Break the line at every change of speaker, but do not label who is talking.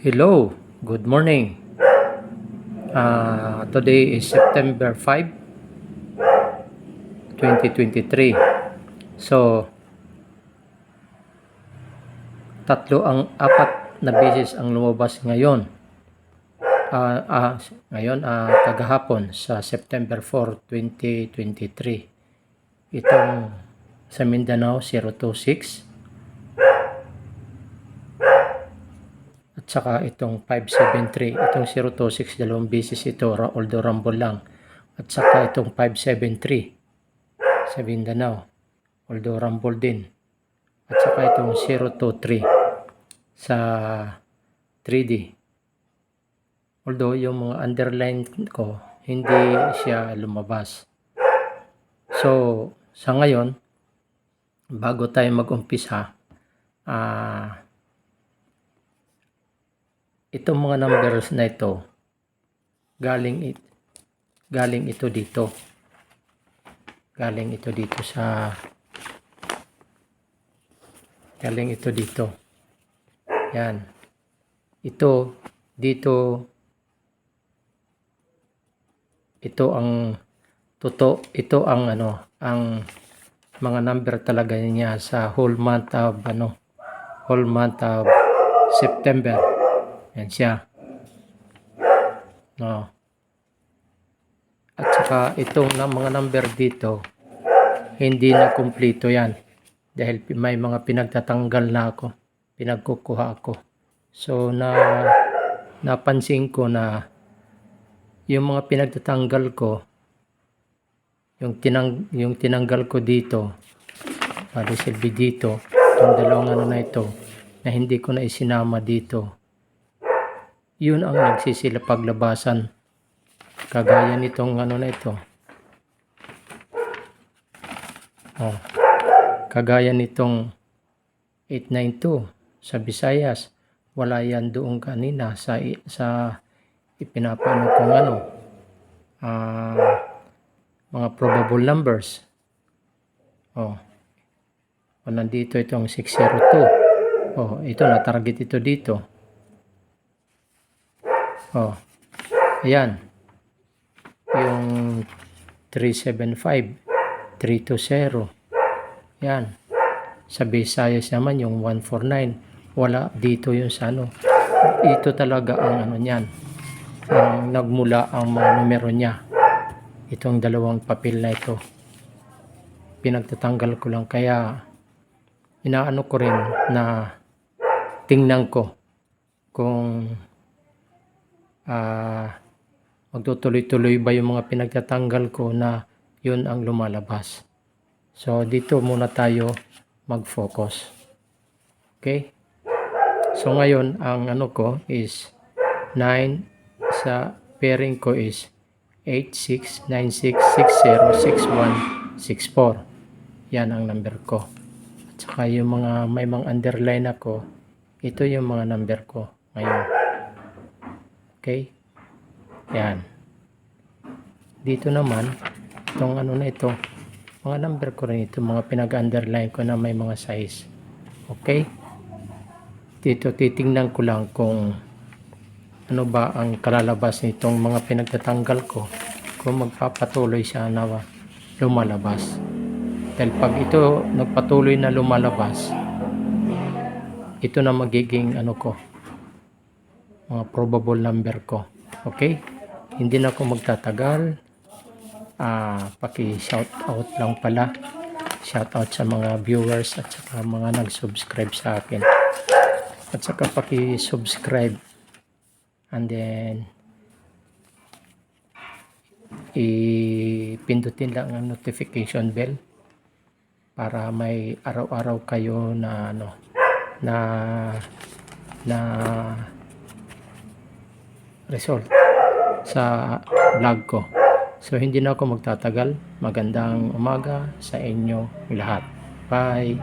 Hello, good morning. Uh, today is September 5, 2023. So, tatlo ang apat na beses ang lumabas ngayon. Ah, ah, ngayon, ah, kagahapon sa September 4, 2023. Itong sa Mindanao 026 at saka itong 573. Itong 026 dalawang beses ito, although Rumble lang. At saka itong 573 sa Mindanao, although Rumble din. At saka itong 023 sa 3D. Although yung mga underline ko, hindi siya lumabas. So, sa ngayon, bago tayo mag-umpisa, ah, itong mga numbers na ito, galing, it, galing ito dito. Galing ito dito sa, galing ito dito. Yan. Ito, dito, ito ang totoo, ito ang ano, ang mga number talaga niya sa whole month of ano, whole month of September. Yan siya. No. At saka itong na mga number dito, hindi na kumpleto yan. Dahil may mga pinagtatanggal na ako. Pinagkukuha ako. So na napansin ko na yung mga pinagtatanggal ko, yung tinang yung tinanggal ko dito, para silbi dito, itong dalawang ano na ito, na hindi ko na isinama dito. Yun ang nagsisila paglabasan. Kagaya nitong ano na ito. Oh. Kagaya nitong 892 sa Visayas. Wala yan doon kanina sa sa ipinapano kong ano ah mga probable numbers. Oh. O nandito itong 602. Oh, ito na target ito dito. Oh. Ayan. Yung 375, 320. Yan. Sa Visayas naman yung 149. Wala dito yung sa ano. Ito talaga ang ano niyan. Ang nagmula ang mga numero niya. Itong dalawang papel na ito. Pinagtatanggal ko lang kaya inaano ko rin na tingnan ko kung ah magtutuloy-tuloy ba yung mga pinagtatanggal ko na yun ang lumalabas. So, dito muna tayo mag-focus. Okay? So, ngayon, ang ano ko is 9 sa pairing ko is 8696606164. Yan ang number ko. At saka yung mga may mga underline ako, ito yung mga number ko ngayon. Okay? Yan. Dito naman, itong ano na ito, mga number ko rin ito, mga pinag-underline ko na may mga size. Okay? Dito titingnan ko lang kung ano ba ang kalalabas nitong mga pinagtatanggal ko kung magpapatuloy siya na lumalabas. Dahil pag ito nagpatuloy na lumalabas, ito na magiging ano ko, mga probable number ko. Okay? Hindi na ako magtatagal. Ah, paki-shout out lang pala. Shout out sa mga viewers at saka mga nag-subscribe sa akin. At saka paki-subscribe. And then ipindutin lang ang notification bell para may araw-araw kayo na ano na na result sa vlog ko. So hindi na ako magtatagal. Magandang umaga sa inyo lahat. Bye!